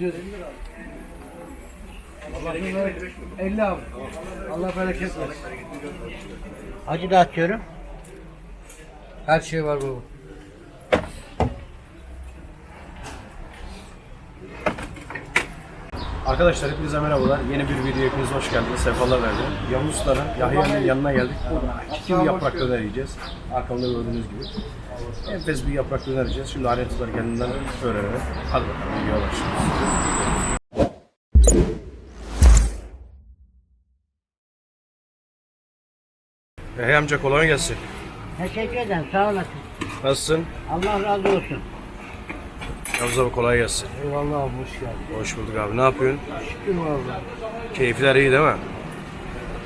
atıyoruz. Allah bereket 50 abi. Allah bereket versin. Acı da atıyorum. Her şey var baba. Arkadaşlar hepinize merhabalar. Yeni bir video hepiniz hoş geldiniz. Sefalar verdim. Yavuz Usta'nın Yahya'nın yanına geldik. Kim yaprak döner yiyeceğiz. Arkamda gördüğünüz gibi. Enfes bir yaprak döner yiyeceğiz. Şimdi ayrıntıları kendinden öğrenelim. Hadi bakalım videoya başlıyoruz. Hey amca kolay gelsin. Teşekkür ederim. Sağ olasın. Nasılsın? Allah razı olsun. Yavuz abi kolay gelsin. Eyvallah abi hoş geldin. Hoş bulduk abi. Ne yapıyorsun? Şükür valla. Keyifler iyi değil mi?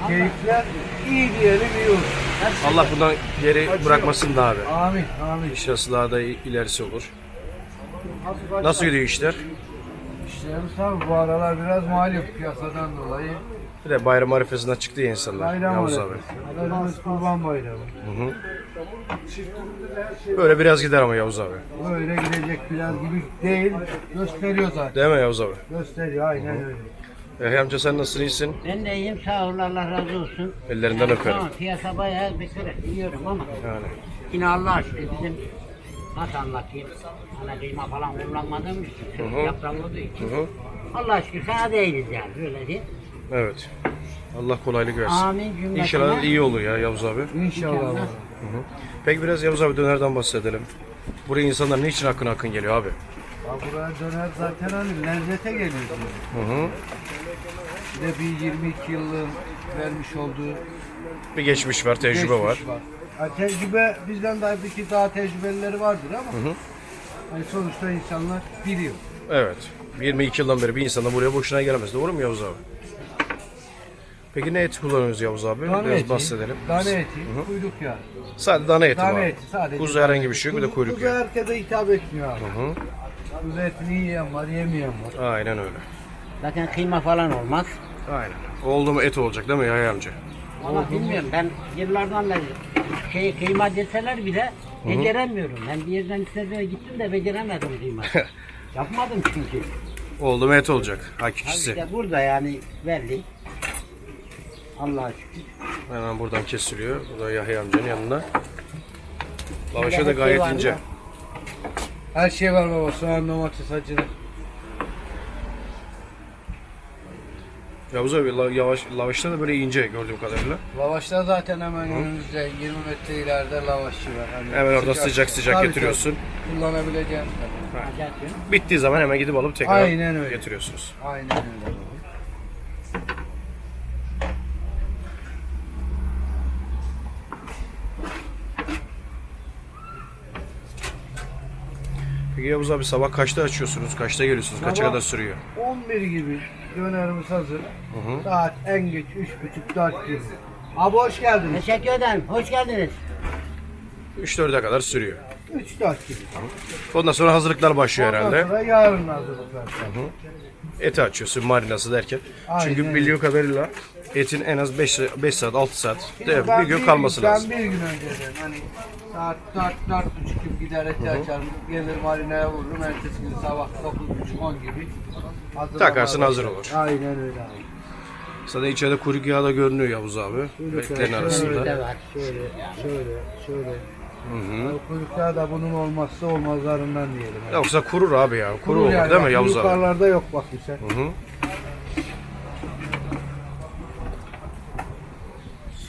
Keyifler iyi diyelim iyi olur. Allah bundan geri bırakmasın da abi. Amin amin. İşte daha da ilerisi olur. Nasıl gidiyor işler? İşlerimiz tabi bu aralar biraz malum piyasadan dolayı. Bir de bayram arifesinden çıktı ya insanlar. Bayram Yavuz abi. Adamımız kurban bayramı. Hı hı. Böyle biraz gider ama Yavuz abi. Böyle gidecek biraz gibi değil. Gösteriyor zaten. Değil mi Yavuz abi? Gösteriyor aynen öyle. Ehe amca sen nasılsın iyisin? Ben de iyiyim. Sağ ol. Allah razı olsun. Ellerinden öperim. Tamam. Piyasa bayağı bir kere yiyorum ama Yani. yine Allah aşkına bizim nasıl anlatayım? Hani kıyma falan kullanmadığım için, hı. yaprağı olduğu için. Hı hı. Allah aşkına sana değiliz yani. Öyle değil. Evet. Allah kolaylık versin. Amin cümletine. İnşallah iyi olur ya Yavuz abi. İnşallah. İnşallah. baba. Peki biraz Yavuz abi dönerden bahsedelim. Buraya insanlar niçin akın akın geliyor abi? Ya buraya döner zaten hani lezzete geliyor. Hı hı. Bir de bir 22 yılın vermiş olduğu Bir geçmiş var, tecrübe geçmiş var. Ha, tecrübe bizden daha bir iki daha tecrübelileri vardır ama hı. hani sonuçta insanlar biliyor. Evet. 22 yıldan beri bir insan da buraya boşuna gelemez. Doğru mu Yavuz abi? Peki ne et kullanıyoruz Yavuz abi? Dana Biraz eti, bahsedelim. Dana eti, kuyruk yağı. Sadece dana eti Dana var. eti sadece. Kuzu dana herhangi eti. bir şey yok. Bir de Kuzu- kuyruk Kuzu yağı. herkese hitap etmiyor abi. Hı hı. Kuzu etini yiyen var, yemeyen var. Aynen öyle. Zaten kıyma falan olmaz. Aynen. Oldu mu et olacak değil mi Yahya amca? Ama bilmiyorum ben yıllardan beri şey kıyma deseler bile beceremiyorum. Ben bir yerden istediğine gittim de beceremedim kıyma. Yapmadım çünkü. Oldu mu et olacak. Hakikisi. işte burada yani belli. Allah'a şükür. Hemen buradan kesiliyor. Bu da Yahya amcanın yanında. Lavaşa da gayet ince. Her şey var baba. Soğan, domates, acılı. Yavuz abi yavaş, lavaşta da böyle ince gördüğüm kadarıyla. Lavaşlar zaten hemen önümüzde 20 metre ileride lavaşçı var. Hani Hemen orada sıcak sıcak Tabii, getiriyorsun. tabii. Kullanabileceğin kadar. Bittiği zaman hemen gidip alıp tekrar Aynen öyle. getiriyorsunuz. Aynen öyle baba. Yavuz abi sabah kaçta açıyorsunuz? Kaçta geliyorsunuz? Kaça Sabah- kadar sürüyor? 11 gibi dönerimiz hazır. hı. Saat en geç 3.30-4 gibi. Abi hoş geldiniz. Teşekkür ederim. Hoş geldiniz. 3-4'e kadar sürüyor. 3-4 gibi. Ondan sonra hazırlıklar başlıyor Ondan herhalde. sonra yarın hazırlıklar. Eti açıyorsun marinası derken. Aynen Çünkü öyle. bildiğim kadarıyla etin en az 5, 5 saat 6 saat de Ben bir gün kalması ben lazım. bir gün önceden hani saat 4 4 buçuk gibi gider eti açarım. Gelir marinaya vururum. Ertesi gün sabah 9 buçuk 10 gibi. Takarsın, hazır olur. Aynen öyle abi. Zaten içeride kuyruk yağı da görünüyor Yavuz abi. Etlerin Şöyle arasında. de var. Şöyle, şöyle, şöyle. Hı hı. O kuyruklar da bunun olmazsa olmazlarından diyelim. Yani. Yoksa kurur abi ya. Kuru Kurur olur yani, değil mi Yavuz abi? Yukarılarda yok bak sen. Hı hı.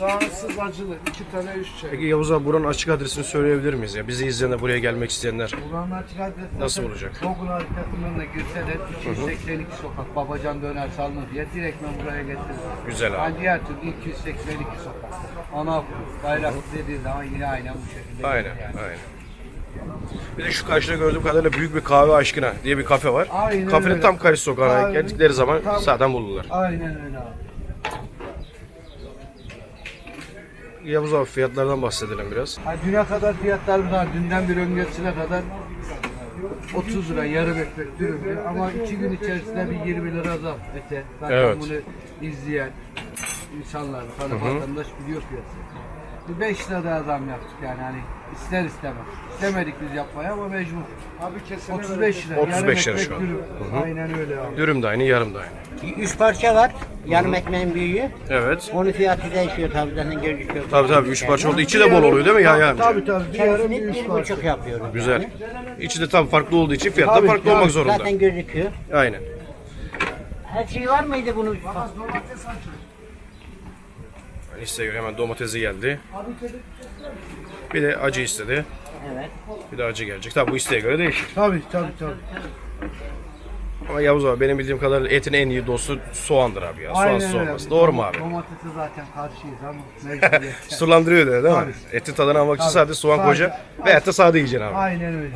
Soğansız acılı. iki tane üç çay. Peki Yavuz abi buranın açık adresini söyleyebilir miyiz ya? Bizi izleyenler, buraya gelmek isteyenler. Buranın açık adresi Nasıl zaten olacak? Google haritasından da girseler 282 sokak Babacan Döner Salma diye direktmen buraya getirir. Güzel abi. Yani diğer türlü 282 sokak. Ana bayrak dediği zaman yine aynen bu şekilde. Aynen, yani. aynen. Bir de şu karşıda gördüğüm kadarıyla büyük bir kahve aşkına diye bir kafe var. Aynen Kafenin öyle. tam karşı sokağına Aynen. geldikleri zaman Tam- zaten bulurlar. Aynen öyle abi. Yavuz abi fiyatlardan bahsedelim biraz. Ha, düne kadar fiyatlarımız var. Dünden bir öncesine kadar 30 lira yarım ekmek dürümdü. Ama iki gün içerisinde bir 20 lira zam ete. Zaten Evet. bunu izleyen insanlar, tanı vatandaş biliyor piyasayı. Bir 5 lira daha zam yaptık yani hani ister istemez. İstemedik biz yapmaya ama mecbur. Abi kesene 35 lira. 35 yarım lira şu an. dürüm. Aynen öyle abi. Dürüm de aynı, yarım da aynı. Üç parça var. Yarım ekmeğin büyüğü. Evet. Onun fiyatı değişiyor tabii zaten gözüküyor. Tabii tabii üç parça oldu. İçi de bol oluyor değil mi Yahya amca? Tabii tabii. Bir yarım bir Kendisini bir var. buçuk yapıyoruz. Güzel. yani. İçi de tam farklı olduğu için fiyat da Tabii, farklı tabii. olmak zorunda. Zaten gözüküyor. Aynen. Her şey var mıydı bunun? Yani isteğe göre hemen domatesi geldi. Bir de acı istedi. Evet. Bir de acı gelecek. Tabii bu isteğe göre değişir. Tabii tabii tabii. Ama Yavuz abi benim bildiğim kadarıyla etin en iyi dostu soğandır abi ya. Aynen Soğansız öyle. olmaz. Doğru mu abi? Domatesi zaten karşıyız ama mecburiyet. Sulandırıyor dedi değil mi? Etin tadını almak için Tabii. sadece soğan Sadece- koyacaksın. Veyahut da sade yiyeceksin abi. Aynen öyle.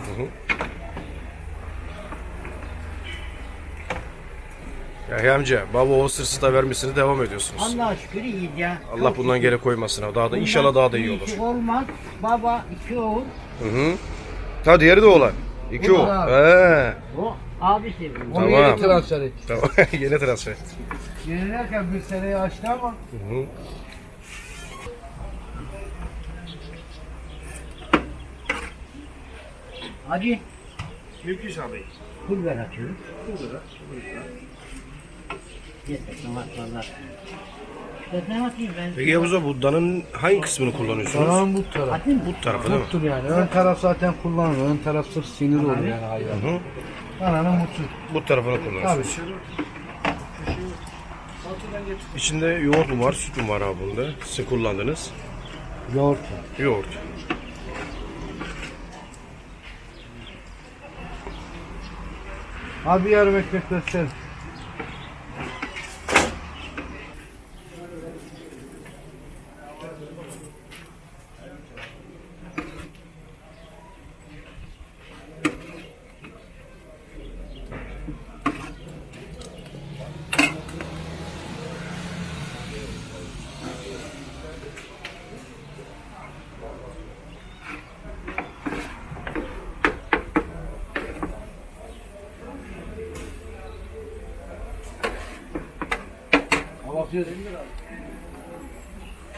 Yahya amca, baba o sırsı da vermişsiniz devam ediyorsunuz. Allah'a şükür iyiyiz ya. Allah bundan geri koymasın abi. Daha da inşallah daha da iyi olur. İki olmaz. Baba iki oğul. Hı hı. Ha diğeri de olan. İki Bu o. da abi. He. O abisi. Onu Tamam. yeni transfer ettik. Tamam. Yeni transfer. Yenilerken bir seneyi açtı ama Hı hı. Hacı Mümkün abi. pul ver atıyoruz. Yeter tamam ne atayım ben? Peki Yavuz abi bu danın hangi kısmını kullanıyorsunuz? Tamam bu taraf. Atayım mı? Bu tarafı değil mi? Muttur yani. Ön taraf zaten kullanılıyor. Ön taraf sırf sinir olur yani hayvan. Hı. Ananın mutu. Bu tarafını kullanıyorsunuz. İçinde yoğurt mu var, süt mü var abi bunda? Sizin kullandığınız. Yoğurt. Yoğurt. Abi yarım ekmek göster.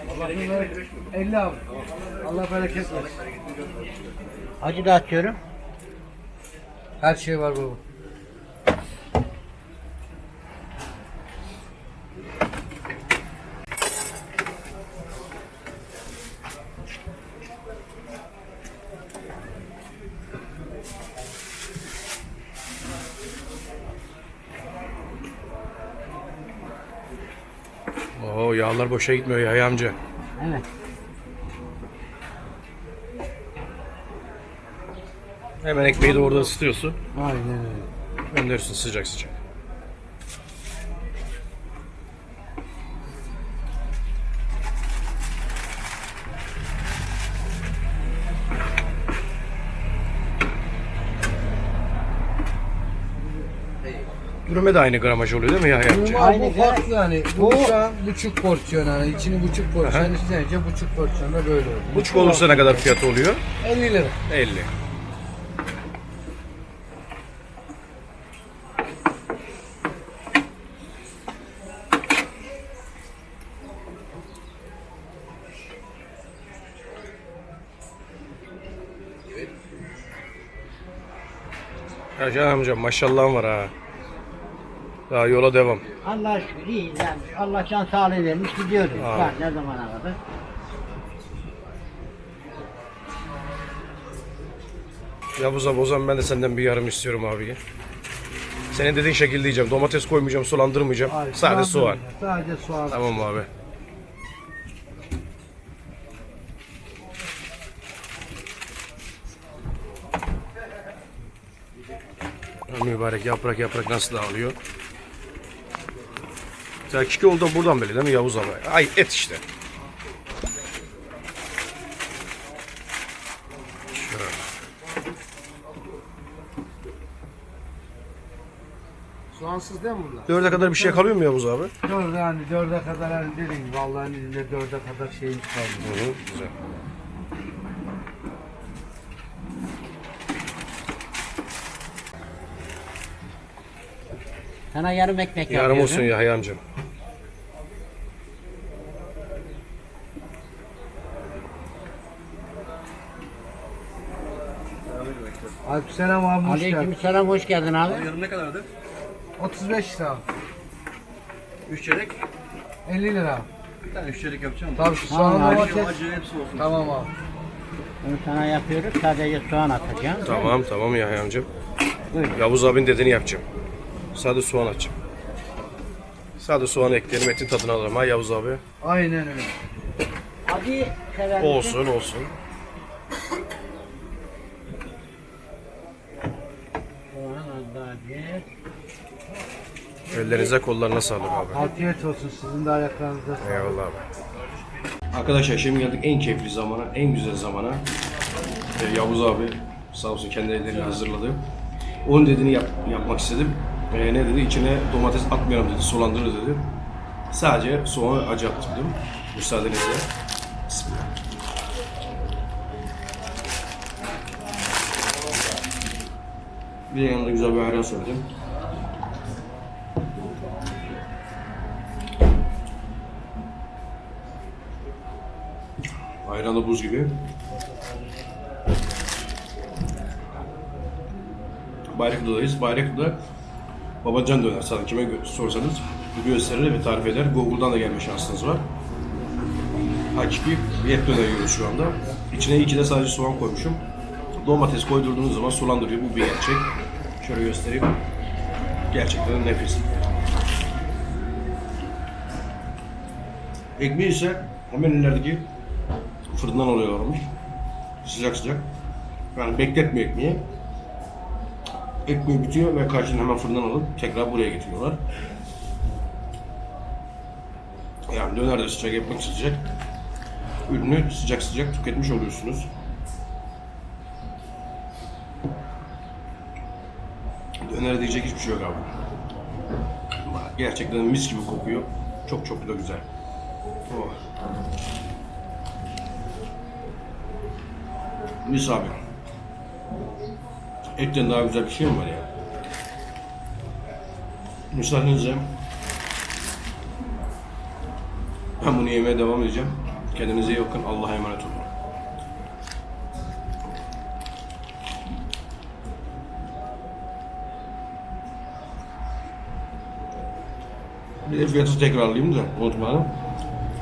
Allah bereket 50 abi. Allah bereket versin. Hacı da atıyorum. Her şey var baba. Yağlar boşa gitmiyor Yahya amca. Evet. Hemen ekmeği de orada ısıtıyorsun. Aynen öyle. Gönderiyorsun sıcak sıcak. Dürüme de aynı gramaj oluyor değil mi Yahya amca? Aynı bu farklı yani. Bu Bu- şu an buçuk porsiyon yani. İçini buçuk porsiyon isteyince buçuk porsiyonda böyle oluyor. Buçuk olursa ne kadar fiyatı oluyor? 50 lira. 50. Hacı amca maşallahın var ha. Daha yola devam. Allah'a şükür iyiyiz yani. Allah can sağlığı vermiş gidiyoruz. Amin. Bak ne zamana kadar. Yavuz abi o zaman ben de senden bir yarım istiyorum abi. Senin dediğin şekilde diyeceğim. Domates koymayacağım, sulandırmayacağım. Hayır, Sadece soğan. Sadece soğan. Tamam abi. Mübarek yaprak yaprak nasıl dağılıyor? Ya kiki oldu buradan belli değil mi Yavuz abi? Ay et işte. Şöyle. Soğansız değil mi bunlar? Dörde kadar bir şey kalıyor mu Yavuz abi? Dörde hani dörde kadar hani dediğim gibi Allah'ın izniyle dörde kadar şeyimiz kaldı. Hı hı, güzel. Sana yarım ekmek Yarım yapıyorum. olsun Yahya amcam. Aleykümselam abi hoş geldin. Aleykümselam hoş geldin abi. Yarım ne kadardı? 35 lira. 3 çeyrek. 50 lira. Bir tane 3 çeyrek yapacağım. Tabii soğan abi. domates. Acı hepsi olsun. Tamam abi. Bunu sana yapıyoruz. Sadece soğan atacağım. Tamam tamam Yahya amcam. Buyurun. Yavuz abinin dediğini yapacağım. Sade soğan açacağım. Sade soğan ekleyelim etin tadını alırım ha Yavuz abi. Aynen öyle. Sever misin? Olsun olsun. Soğan acı. Ellerinize kollarına sağlık abi. Afiyet olsun sizin de ayaklarınıza sağlık. Eyvallah abi. Arkadaşlar şimdi geldik en keyifli zamana, en güzel zamana. Ee, Yavuz abi sağ olsun kendi elleriyle hazırladı. Onun dediğini yap, yapmak istedim. Ee, ne dedi? İçine domates atmayalım dedi, sulandırır dedi. Sadece soğanı acı attırdım. Müsaadenizle. Bir de yanında güzel bir ayran söyledim. Ayran da buz gibi. Bayraklı'dayız. Bayraklı'da Babacan döner. Sana kime sorsanız gösterir ve tarif eder. Google'dan da gelme şansınız var. Hakiki bir et döner yiyoruz şu anda. İçine iki de sadece soğan koymuşum. Domates koydurduğunuz zaman sulandırıyor. Bu bir gerçek. Şöyle göstereyim. Gerçekten nefis. Ekmeği ise hemen ilerideki fırından alıyorlarmış. Sıcak sıcak. Yani bekletmiyor ekmeği. Ekmeği bitiyor ve karşını hemen fırından alıp tekrar buraya getiriyorlar. Yani döner de sıcak, ekmek sıcak. Ürünü sıcak sıcak tüketmiş oluyorsunuz. Döner diyecek hiçbir şey yok abi. Gerçekten mis gibi kokuyor. Çok çok da güzel. Oh. Mis abi. Etten daha güzel bir şey mi var ya? Müsaadenizle ben bunu yemeye devam edeceğim. Kendinize iyi bakın. Allah'a emanet olun. Bir fiyatı tekrarlayayım da unutmayalım.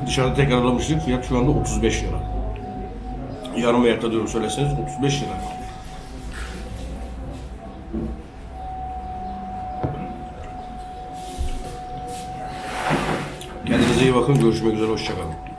Dışarıda tekrarlamıştık. Fiyat şu anda 35 lira. Yarım ayakta diyorum söyleseniz 35 lira. Kendinize iyi bakın. Görüşmek üzere. Hoşçakalın.